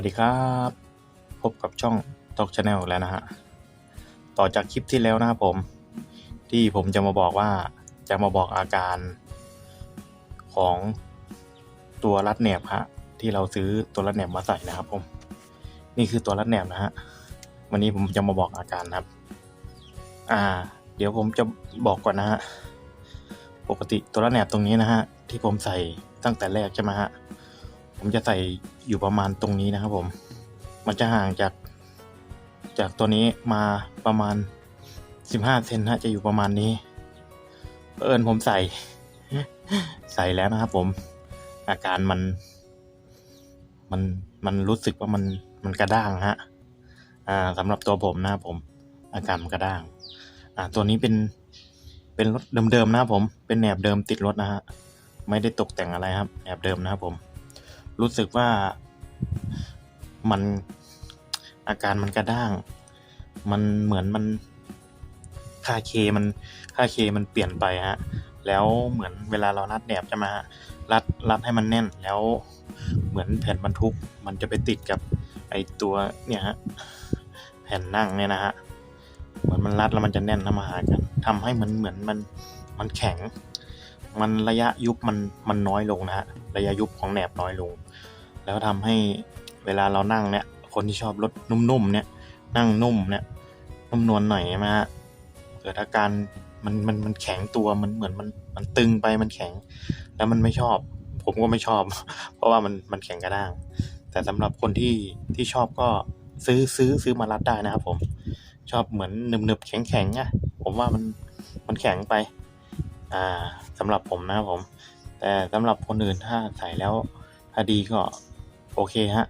วัสดีครับ พบกับช่อง t อกชาแนลแล้วนะฮะ ต่อจากคลิปที่แล้วนะครับผม ที่ผมจะมาบอกว่าจะมาบอกอาการของตัวรัดแหนบฮะที่เราซื้อตัวรัดแหนบมาใส่นะครับผม นี่คือตัวรัดแหนบนะฮะวันนี้ผมจะมาบอกอาการนะครับ อ่า เดี๋ยวผมจะบอกก่อนนะฮะปกติตัวรัดแหนบตรงนี้นะฮะที่ผมใส่ตั้งแต่แรกใช่ไหมฮะ ผมจะใส่อยู่ประมาณตรงนี้นะครับผม มันจะห่างจาก จากตัวนี้มาประมาณสิบห้าเซนฮะจะอยู่ประมาณนี้เอิญผมใส่ ใส่แล้วนะครับผม อาการมัน มันมันรู้สึกว่ามันมันกระด้างฮะ อ่าสำหรับตัวผมนะครับผม อาการมันกระด้าง อ่า ตัวนี้เป็นเป็นรถเดิมๆนะครับผม เป็นแหนบเดิมติดรถนะฮะ ไม่ได้ตกแต่งอะไรครับแหนบเดิมนะครับผม รู้สึกว่ามันอาการมันกระด้าง มันเหมือนมันค่าเคมันค่าเคมันเปลี่ยนไปฮะ แล้วเหมือนเวลาเรารัดแหนบใช่ไหมฮะรัดรัดให้มันแน่น แล้วเหมือนแผ่นบรรทุก มันจะไปติดกับไอตัวเนี่ยฮะแผ่นนั่งเนี่ยนะฮะเหมือนมันรัดแล้วมันจะแน่นเข้ามาหากันทำให้มันเหมือนมันมันแข็ง มันระยะยุบมันมันน้อยลงนะฮะระยะยุบของแหนบน้อยลง แล้วทำให้เวลาเรานั่งเนี่ย คนที่ชอบรถนุ่มๆเนี่ย นั่งนุ่มเนี่ยนุ่มนวลหน่อยใช่ไหมฮะเกิดอาการมันมันมันแข็งตัวมันเหมือนมันมันตึงไปมันแข็ง แล้วมันไม่ชอบ ผมก็ไม่ชอบ เพราะว่ามันมันแข็งกระด้าง แต่สำหรับคนที่ที่ชอบก็ซื้อซื้อซื้อมารัดได้นะครับผม ชอบเหมือนหนึบๆแข็งๆอะผมว่ามันมันแข็งไป อ่าสำหรับผมนะครับผม แต่สำหรับคนอื่นถ้าใส่แล้ว ถ้าดีก็โอเคฮะ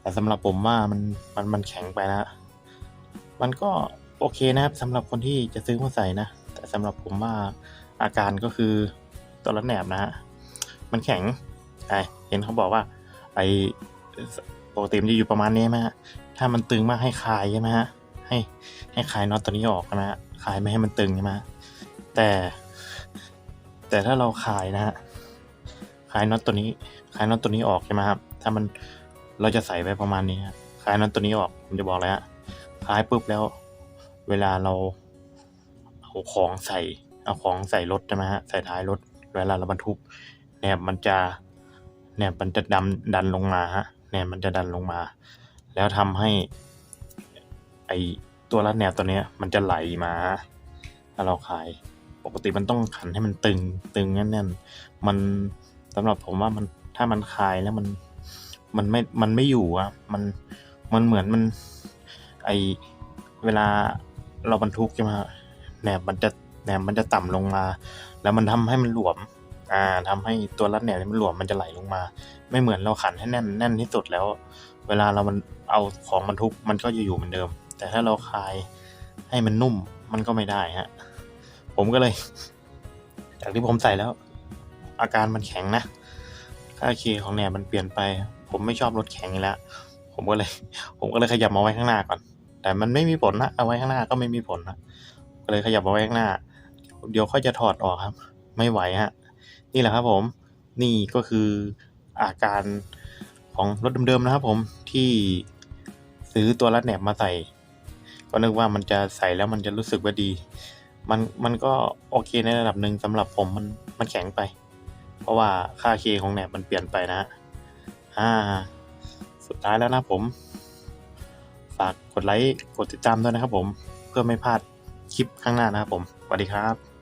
แต่สำหรับผมว่ามันมันมันแข็งไปนะมันก็โอเคนะครับสำหรับคนที่จะซื้อมาใส่นะ แต่สำหรับผมว่าอาการก็คือตัวรัดแหนบนะฮะ มันแข็งไอเห็นเขาบอกว่า ไอปกติมันจะอยู่ประมาณนี้ไหมฮะ ถ้ามันตึงมากให้คลายใช่ไหมฮะ ให้ให้คลายน็อตตัวนี้ออกนะฮะ คลายไม่ให้มันตึงใช่ไหมแต่ แต่ถ้าเราคลายนะฮะคลายน็อตตัวนี้คลายน็อตตัวนี้ออกใช่ไหมครับ ถ้ามันเราจะใส่ไว้ประมาณนี้ฮะคลายน็อตตัวนี้ออกผมจะบอกเลยฮะคลายปุ๊บแล้ว เวลาเราเอาของใส่เอาของใส่รถใช่ไหมฮะใส่ท้ายรถ เวลาเราบรรทุกแหนบมันจะแหนบมันจะดันดันลงมาฮะแหนบมันจะดันลงมา แล้วทำให้ ไอตัวรัดแหนบตัวเนี้ย มันจะไหลมาถ้าเราคลาย ปกติมันต้องขันให้มันตึงตึงแน่นๆมันสำหรับผมว่ามันถ้ามันคลายแล้วมันมันไม่มันไม่อยู่อะมันมันเหมือนมัน ไอเวลาเราบรรทุกใช่ไหมแหนบมันจะแหนบมันจะต่ำลงมา แล้วมันทำให้มันหลวม อ่าทำให้ตัวรัดแหนบมันหลวมมันจะไหลลงมา ไม่เหมือนเราขันให้แน่นแน่นที่สุดแล้ว เวลาเรามันเอาของบรรทุกมันก็จะอยู่เหมือนเดิม แต่ถ้าเราคลายให้มันนุ่มมันก็ไม่ได้ฮะ ผมก็เลย จากที่ผมใส่แล้ว อาการมันแข็งนะ ค่าเคของแหนบมันเปลี่ยนไป ผมไม่ชอบรถแข็งแล้ว ผมก็เลย ผมก็เลยขยับมาไว้ข้างหน้าก่อน แต่มันไม่มีผลนะ เอาไว้ข้างหน้าก็ไม่มีผลนะก็เลยขยับมาไว้ข้างหน้า เดี๋ยวค่อยจะถอดออกครับ ไม่ไหวฮะ นี่แหละครับผม นี่ก็คืออาการของรถเดิมๆนะครับผมที่ซื้อตัวรัดแหนบมาใส่ ก็นึกว่ามันจะใส่แล้วมันจะรู้สึกว่าดี มันมันก็โอเคในระดับหนึ่งสำหรับผมมันมันแข็งไป เพราะว่าค่าเคของแหนบมันเปลี่ยนไปนะฮะอ่า สุดท้ายแล้วนะผม ฝากกดไลค์กดติดตามด้วยนะครับผมเพื่อไม่พลาดคลิปข้างหน้านะครับผมสวัสดีครับ